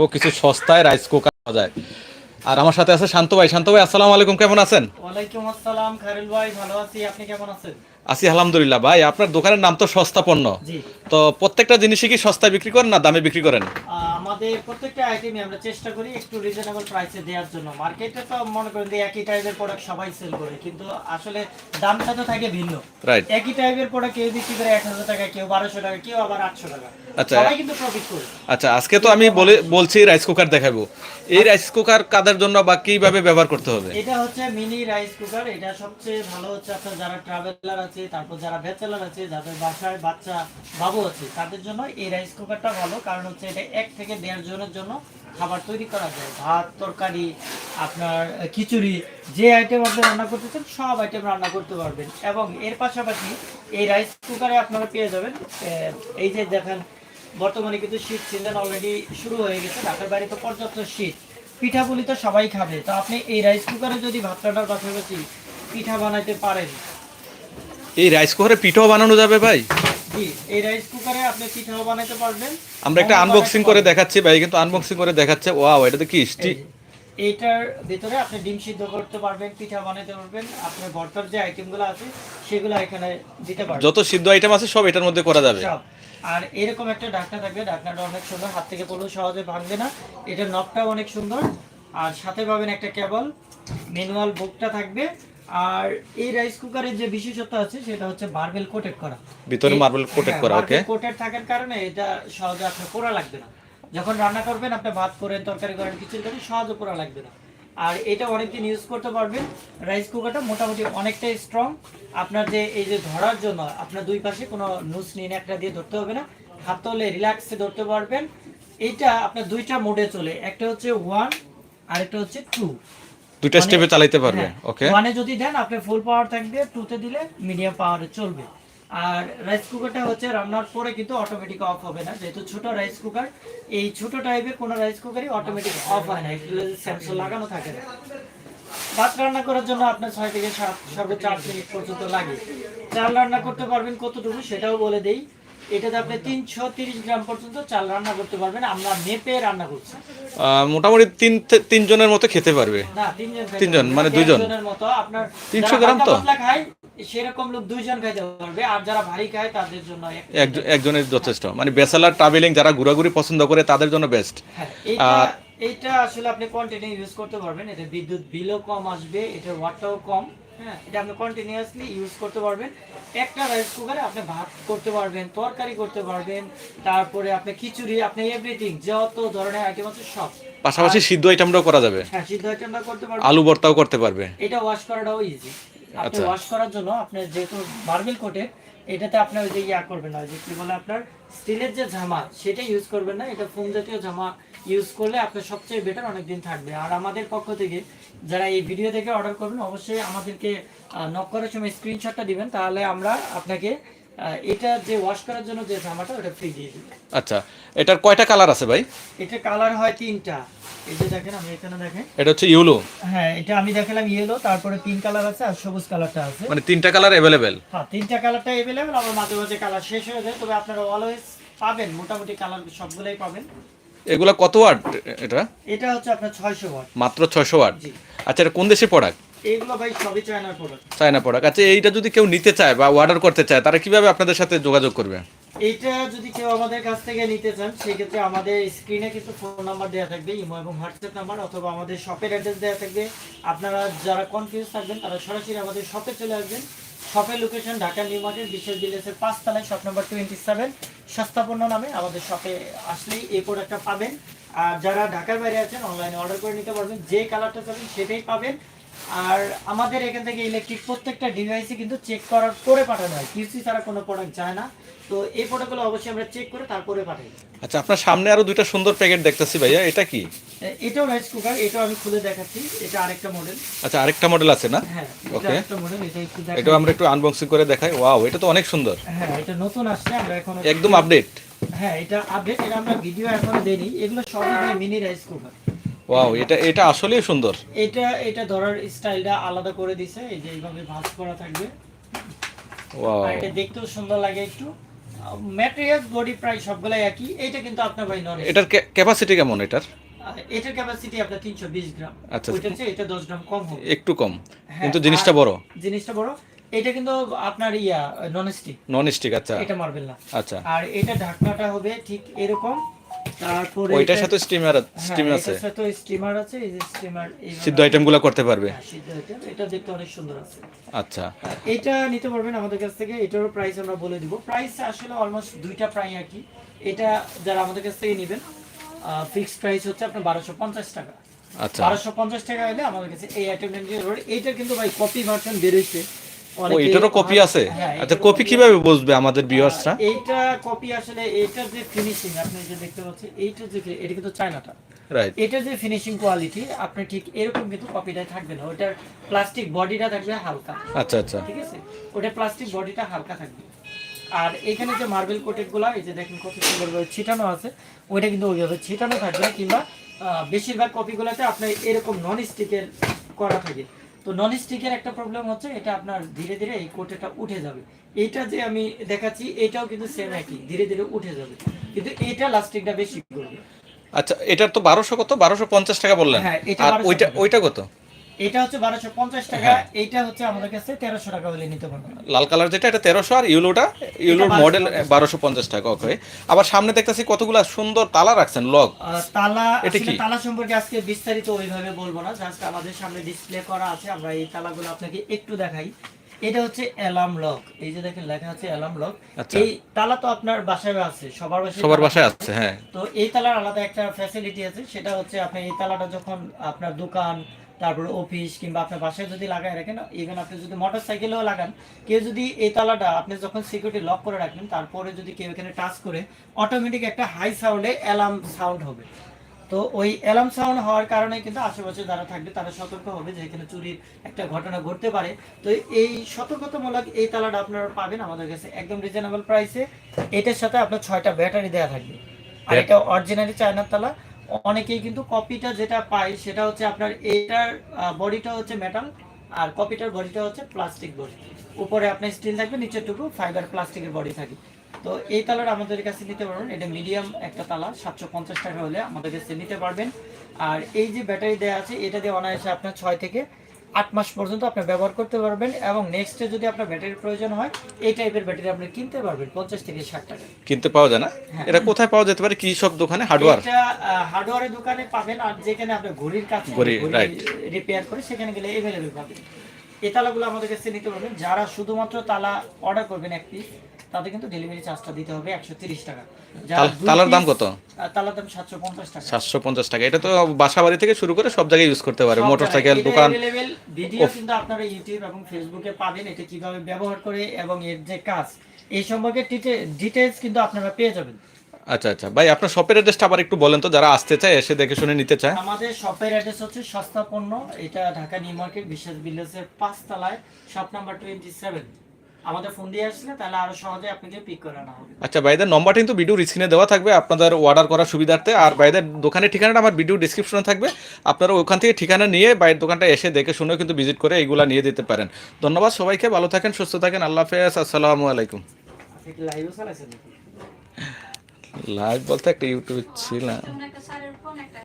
ও কিছু সস্তায় rice cooker পাওয়া যায়। আর আমার সাথে আছে শান্ত ভাই। শান্ত ভাই আসসালামু আলাইকুম কেমন আছেন? ওয়ালাইকুম আসসালাম খায়রুল ভাই ভালো আছি। আপনি কেমন আছেন? আছি আলহামদুলিল্লাহ। ভাই আপনার দোকানের নাম তো সস্তা পণ্য। জি। তো প্রত্যেকটা জিনিসই কি সস্তায় বিক্রি করেন না দামে বিক্রি করেন? আমাদের প্রত্যেকটা আইটেমে আমরা চেষ্টা করি একটু রিজনেবল প্রাইসে দেওয়ার জন্য। মার্কেটে তো মনে করেন যে একই টাইপের প্রোডাক্ট সবাই সেল করে কিন্তু আসলে দামটা তো থাকে ভিন্ন। রাইট একই টাইপের প্রোডাক্ট কেউ বিক্রি করে এক হাজার টাকা কেউ বারোশো টাকা কেউ আবার আটশো টাকা। আচ্ছা। আচ্ছা আজকে তো আমি বলে বলছি রাইস কুকার দেখাবো। এই রাইস কুকার কাদের জন্য বা কীভাবে ব্যবহার করতে হবে? এটা হচ্ছে মিনি রাইস কুকার এটা সবচেয়ে ভালো হচ্ছে আপনার যারা ট্রাভেলার আছে তারপর যারা ব্যাচেলার আছে যাদের বাসায় বাচ্চা বাবু আছে তাদের জন্য এই রাইস কুকারটা ভালো। কারণ হচ্ছে এটা এক থেকে দেড় জনের জন্য খাবার তৈরি করা যায়। ভাত তরকারি আপনার খিচুড়ি যে আইটেম আপনি রান্না করতে চান সব আইটেম রান্না করতে পারবেন। এবং এর পাশাপাশি এই রাইস কুকারে আপনারা পেয়ে যাবেন এই যে দেখেন বর্তমানে কিন্তু শীত সিজন অলরেডি শুরু হয়ে গেছে ঢাকার বাইরে তো পর্যাপ্ত শীত। পিঠাপুলি তো সবাই খাবে তো আপনি এই রাইস কুকারে যদি ভাত রান্নার পাশাপাশি পিঠা বানাইতে পারেন। এই রাইস কুকারে পিঠাও বানানো যাবে ভাই? জি এই রাইস কুকারে আপনি পিঠাও বানাইতে পারবেন। আমরা একটা আনবক্সিং করে দেখাচ্ছি ভাই কিন্তু আনবক্সিং করে দেখাচ্ছে ওয়াও এটা তো কি ভিতরে আপনি ডিম সিদ্ধ করতে পারবেন পিঠা বানাইতে পারবেন আপনার ভর্তার যে আইটেমগুলো আছে সেগুলো এখানে দিতে পারবেন। যত সিদ্ধ আইটেম আছে সব এটার মধ্যে করা যাবে। সব। আর এরকম একটা ঢাকনা থাকবে ঢাকনাটা অনেক সুন্দর হাত থেকে পড়লেও সহজে ভাঙবে না। এটার নবটাও অনেক সুন্দর। আর সাথে পাবেন একটা কেবল ম্যানুয়াল বুকটা থাকবে। আর এই রাইস কুকারের যে বিশেষত্ব আছে সেটা হচ্ছে মার্বেল কোটেড করা। ভিতরে মার্বেল কোটেড করা ওকে। কোটেড থাকার কারণে এটা সহজে আপনার পোড়া লাগবে না। যখন রান্না করবেন আপনি ভাত করেন তরকারি করেন কিছু করেন সহজে পোড়া লাগবে না। আর এটা অনেকদিন ইউজ করতে পারবেন। রাইস কুকারটা মোটামুটি অনেকটাই স্ট্রং আপনার যে এই যে ধরার জন্য আপনার দুই পাশে কোনো নুস নিয়ে একটা দিয়ে ধরতে হবে না। হাত তোলে রিল্যাক্সে ধরতে পারবেন। এইটা আপনার দুইটা মোডে চলে। একটা হচ্ছে ওয়ান আর একটা হচ্ছে টু দুইটা স্টেপে চালাইতে পারবে। ওকে ওয়ানে যদি দেন আপনি ফুল পাওয়ার থাকবে। টুতে দিলে মিডিয়াম পাওয়ারে চলবে। আর রাইস কুকারটা হচ্ছে রান্নার পরে কিন্তু অটোমেটিক অফ হবে না। যেহেতু ছোট রাইস কুকার এই ছোট টাইপের কোনো রাইস কুকারই অটোমেটিক অফ হয় না এগুলো স্যামসং লাগানো থাকে না। ভাত রান্না করার জন্য আপনার ছয় থেকে সাত, সর্বোচ্চ আট মিনিট পর্যন্ত লাগে। চাল রান্না করতে পারবেন কতটুকু সেটাও বলে দেই। এটাতে আপনি তিনশো তিরিশ গ্রাম পর্যন্ত চাল রান্না করতে পারবেন। আমরা মেপে রান্না করছি। মোটামুটি তিন তিনজনের মতো খেতে পারবে। না তিনজন মানে দুইজন? একজনের মতো আপনার 300 যারা গ্রাম তো? সেরকম লোক দুইজন খাইতে পারবে। আর যারা ভারী খায় তাদের জন্য এক- একজনের যথেষ্ট। মানে ব্যাচেলার ট্রাভেলিং যারা ঘোরাঘুরি পছন্দ করে তাদের জন্য বেস্ট হ্যাঁ, আর- এইটা আসলে আপনি কন্টিনিউ ইউজ করতে পারবেন। এতে বিদ্যুৎ বিলও কম আসবে এটার ওয়াটটাও কম। হ্যাঁ এটা আপনি কন্টিনিউয়াসলি ইউজ করতে পারবেন। একটা রাইস কুকারে আপনি ভাত করতে পারবেন তরকারি করতে পারবেন তারপরে আপনি খিচুড়ি আপনি এভরিথিং যত ধরনের আইটেম আছে সব। পাশাপাশি সিদ্ধ আইটেমটাও করা যাবে। হ্যাঁ সিদ্ধ আইটেমটা করতে পারবেন। আলু ভর্তাও করতে পারবে। এটা ওয়াশ করাটাও ইজি আপনি আচ্ছা। ওয়াশ করার জন্য আপনি যেহেতু মার্বেল কোটে এটাতে আপনি ওই যে ইয়া করবেন না ওই যে কি বলে আপনার স্টিলের যে জামা সেটা ইউজ করবেন না। এটা ফোম জাতীয় জামা ইউজ করলে আপনার সবচেয়ে বেটার অনেক দিন থাকবে। আর আমাদের পক্ষ থেকে যারা এই ভিডিও থেকে অর্ডার করবেন অবশ্যই আমাদেরকে নক করার সময় স্ক্রিনশটটা দিবেন তাহলে আমরা আপনাকে এটা যে ওয়াশ করার জন্য যে জামাটা ওটা ফ্রি দিয়ে দিই আচ্ছা এটার কয়টা কালার আছে ভাই? এটা কালার হয় তিনটা। এই যে দেখেন আমি এখানে দেখেন। এটা হচ্ছে ইউলো হ্যাঁ এটা আমি দেখালাম ইয়েলো তারপরে পিঙ্ক কালার আছে আর সবুজ কালারটা আছে। মানে তিনটা কালার অ্যাভেলেবেল হ্যাঁ তিনটা কালারটা এভেলেবেল আবার মাঝে মাঝে কালার শেষ হয়ে যায় তবে আপনারা অলওয়েজ পাবেন মোটামুটি কালার সবগুলাই পাবেন। এগুলা কত ওয়াট এটা? এটা হচ্ছে আপনার ছয়শো ওয়াট। মাত্র ছয়শো ওয়াট? জি। আচ্ছা এটা কোন দেশের প্রোডাক্ট এইগুলো ভাই সবই চায়নার প্রোডাক্ট চায়না প্রোডাক্ট আচ্ছা এইটা যদি কেউ নিতে চায় বা অর্ডার করতে চায় তারা কীভাবে আপনাদের সাথে যোগাযোগ করবে? এইটা যদি কেউ আমাদের কাছ থেকে নিতে চান সেক্ষেত্রে আমাদের স্ক্রিনে কিন্তু ফোন নাম্বার দেওয়া থাকবে ইমো এবং হোয়াটসঅ্যাপ নাম্বার অথবা আমাদের শপের অ্যাড্রেস দেওয়া থাকবে। আপনারা যারা কনফিউজ থাকবেন তারা সরাসরি আমাদের শপে চলে আসবেন। শপের লোকেশন ঢাকা নিউ মার্কেট বিশেষ বিলেসের পাঁচতলায় শপ নাম্বার টোয়েন্টি সেভেন সস্তাপন্ন নামে আমাদের শপে আসলেই এই প্রোডাক্টটা পাবেন। আর যারা ঢাকার বাইরে আছেন অনলাইনে অর্ডার করে নিতে পারবেন, যে কালারটা চাবেন, সেটাই পাবেন। আর আমাদের এখান থেকে ইলেকট্রিক প্রত্যেকটা ডিভাইসে কিন্তু চেক করার পরে পাঠানো হয়। কিউসি ছাড়া কোনো প্রোডাক্ট যায় না। তো এই প্রোডাক্টগুলো অবশ্যই আমরা চেক করে তারপরে পাঠাই। আচ্ছা আপনার সামনে আরও দুইটা সুন্দর প্যাকেট দেখতেছি ভাইয়া এটা কি? এটাও রাইস কুকার এটাও আমি খুলে দেখাচ্ছি। এটা আরেকটা মডেল আচ্ছা আরেকটা মডেল আছে না? হ্যাঁ এটা Okay. আরেকটা মডেল এটা একটু দেখাই। এটাও আমরা একটু আনবক্সিং করে দেখাই। ওয়াও এটা তো অনেক সুন্দর। হ্যাঁ এটা নতুন আসছে আমরা এখন একদম আপডেট হ্যাঁ এটা আপডেট এটা আমরা ভিডিও এখনও দেইনি। এগুলো সবই মিনি রাইস কুকার ওয়াও এটা এটা আসলেই সুন্দর। এটা এটা ধরার স্টাইলটা আলাদা করে দিছে এই যে এইভাবে ভাঁজ করা থাকবে। ওয়াও এটা দেখতেও সুন্দর লাগে একটু। ম্যাটেরিয়াল বডি প্রায় সবগুলাই একই এইটা কিন্তু আপনার ভাই নন এটার ক্যাপাসিটি কেমন এটার? এটার ক্যাপাসিটি আপনার তিনশো বিশ গ্রাম। আচ্ছা। ওইটার এটা দশ গ্রাম কম হবে। একটু কম হ্যাঁ, কিন্তু জিনিসটা বড়। জিনিসটা বড়। এটা কিন্তু আপনার ইয়া নন স্টিক নন স্টিক আচ্ছা। এটা মারবেল না। আচ্ছা। আর এটা ঢাকনাটা হবে ঠিক এরকম। তারপরে ওইটার সাথে স্টিমার হ্যাঁ, স্টিম আছে। এটার সাথে স্টিমার আছে এই যে স্টিমার সিদ্ধ আইটেমগুলো করতে পারবে। সিদ্ধ item, এটা দেখতে অনেক সুন্দর আছে। আচ্ছা। এটা নিতে পারবেন আমাদের কাছ থেকে এটারও প্রাইস আমরা বলে দিব। প্রাইস আসলে অলমোস্ট দুইটা প্রায় একই। এটা যারা আমাদের কাছ থেকে নেবেন ফিক্সড প্রাইস হচ্ছে আপনার বারোশো পঞ্চাশ টাকা। আচ্ছা। বারোশো পঞ্চাশ টাকা হলে আমাদের কাছে এই আইটেমটা নিতে পারবেন। এইটা কিন্তু ভাই কপি ভার্সন বেরোইছে। ও এটারও কপি আছে? হ্যাঁ, আচ্ছা কপি কীভাবে বুঝবে আমাদের ভিউয়ার্সরা আর এইটা কপি আসলে এইটার যে ফিনিশিং আপনি যে দেখতে পাচ্ছেন এইটা যে এটা কিন্তু চায়নাটা। রাইট এটা যে ফিনিশিং কোয়ালিটি আপনি ঠিক এরকম কিন্তু কপিটা থাকবে না। ওটার প্লাস্টিক বডিটা থাকবে হালকা। আচ্ছা আচ্ছা। ঠিক আছে? ওটা প্লাস্টিক বডিটা হালকা থাকবে। আর এখানে যে মার্বেল কোটেডগুলা এই যে দেখেন কত সুন্দরভাবে ছিটানো আছে ওইটা কিন্তু ওইভাবে ছিটানো থাকবে কিংবা বেশিরভাগ কপিগুলোতে আপনার এরকম নন স্টিকের করা থাকে। তো নন স্টিকের একটা প্রবলেম হচ্ছে এটা আপনার ধীরে ধীরে এই কোটেটা উঠে যাবে। এটা যে আমি দেখাচ্ছি এটাও কিন্তু সেম একই ধীরে ধীরে উঠে যাবে। কিন্তু এটা লাস্টিংটা বেশি। করবে আচ্ছা এটার তো বারোশো কত? বারোশো পঞ্চাশ টাকা বললেন। হ্যাঁ, এটা আর ওইটা ওইটা কত? এটা হচ্ছে বারোশো পঞ্চাশ টাকা হ্যাঁ। এইটা হচ্ছে আমাদের কাছে তেরোশো টাকা হলে নিতে পারবেন। লাল কালার যেটা এটা তেরোশো আর ইউলোটা ইউলোর মডেল বারোশো পঞ্চাশ টাকা। ওকে আবার সামনে দেখতেছি কতগুলা সুন্দর তালা রাখছেন লক তালা এটা কি? তালা সম্পর্কে আজকে বিস্তারিত ওইভাবে বলব না জাস্ট আমাদের সামনে ডিসপ্লে করা আছে আমরা এই তালাগুলো আপনাকে একটু দেখাই। এটা হচ্ছে অ্যালার্ম লক এই যে দেখেন লেখা আছে অ্যালার্ম লক আচ্ছা। এই তালা তো আপনার বাসায় আছে সবার বাসায় সবার বাসায় আছে। হ্যাঁ। তো এই তালার আলাদা একটা ফ্যাসিলিটি আছে সেটা হচ্ছে আপনি এই তালাটা যখন আপনার দোকান তারপর অফিস কিংবা আপনার বাসায় যদি লাগায় রাখেন ইভেন আপনি যদি মোটর সাইকেলেও লাগান কেউ যদি এই তালাটা আপনি যখন সিকিউরিটি লক করে রাখেন তারপরে যদি কেউ এখানে টাচ করে অটোমেটিক একটা হাই সাউন্ডে অ্যালার্ম সাউন্ড হবে। তো ওই অ্যালার্ম সাউন্ড হওয়ার কারণে কিন্তু আশেপাশে যারা থাকবে তারা সতর্ক হবে যে এখানে চুরির একটা ঘটনা ঘটতে পারে। তো এই সতর্কতামূলক এই তালাটা আপনারা পাবেন আমাদের কাছে একদম রিজনেবল প্রাইসে এটার সাথে আপনার ছয়টা ব্যাটারি দেওয়া থাকবে। আর এটা অরিজিনালি চায়নার তালা অনেকেই কিন্তু কপিটা যেটা পায় সেটা হচ্ছে আপনার এটার বডিটা হচ্ছে মেটাল আর কপিটার বডিটা হচ্ছে প্লাস্টিক বডি উপরে আপনার স্টিল থাকবে নিচেরটুকু ফাইবার প্লাস্টিকের বডি থাকে। তো এই তালার আমাদের কাছে নিতে পারবেন। এটা মিডিয়াম একটা তালা, সাতশো পঞ্চাশ টাকা হলে আমাদের কাছে নিতে পারবেন। আর এই যে ব্যাটারি দেওয়া আছে, এটা দিয়ে অনায়াসে আপনার ছয় থেকে আট মাস পর্যন্ত আপনি ব্যবহার করতে পারবেন এবং নেক্সটে যদি আপনার ব্যাটারির প্রয়োজন হয় এই টাইপের ব্যাটারি আপনি কিনতে পারবেন পঞ্চাশ থেকে ষাট টাকা। কিনতে পাওয়া যায় না? এটা কোথায় পাওয়া যেতে পারে? কি সব দোকানে? হার্ডওয়্যার এটা হার্ডওয়্যারের দোকানে পাবেন আর যেখানে আপনি ঘড়ির right. রিপেয়ার করে সেখানে গেলে এভেলেবেল পাবেন। এই তালাগুলো আমাদের কাছে নিতে পারবেন। যারা শুধুমাত্র তালা অর্ডার করবেন এক পিস তাদের কিন্তু ডেলিভারি চার্জটা দিতে হবে একশো তিরিশ টাকা। তালার দাম কত? তালার দাম সাতশো পঞ্চাশ টাকা। সাতশো পঞ্চাশ টাকা। এটা তো বাসা বাড়ি থেকে শুরু করে সব জায়গায় ইউজ করতে পারে। দোকান। ভিডিও কিন্তু আপনারা ইউটিউব এবং ফেসবুকে পাবেন এটা কীভাবে ব্যবহার করে এবং এর যে কাজ। এই সম্পর্কে ডিটেলস কিন্তু আপনারা পেয়ে যাবেন। আচ্ছা আচ্ছা। ভাই আপনার শপের অ্যাড্রেসটা আবার একটু বলেন তো যারা আসতে চায় এসে দেখে শুনে নিতে চায়। আমাদের শপের অ্যাড্রেস হচ্ছে সস্তা পণ্য। এটা ঢাকা নিউ মার্কেট বিশেষ বিল্ডার্সের পাঁচ তলায় শপ নাম্বার টোয়েন্টি সেভেন আমাদের ফোন দিয়ে আসলে তাহলে আরও সহজে আপনাকে পিক করে আনা হবে। আচ্ছা ভাইদের নম্বরটা কিন্তু ভিডিও স্ক্রিনে দেওয়া থাকবে আপনাদের অর্ডার করার সুবিধার্থে। আর ভাইদের দোকানের ঠিকানাটা আমার ভিডিও ডিসক্রিপশনে থাকবে। আপনারা ওখান থেকে ঠিকানা নিয়ে বাইরের দোকানটা এসে দেখে শুনে কিন্তু ভিজিট করে এইগুলা নিয়ে দিতে পারেন। ধন্যবাদ সবাইকে ভালো থাকেন সুস্থ থাকেন আল্লাহ হাফেজ আসসালামু আলাইকুম। লাইভ বলতে একটা ইউটিউব ছিল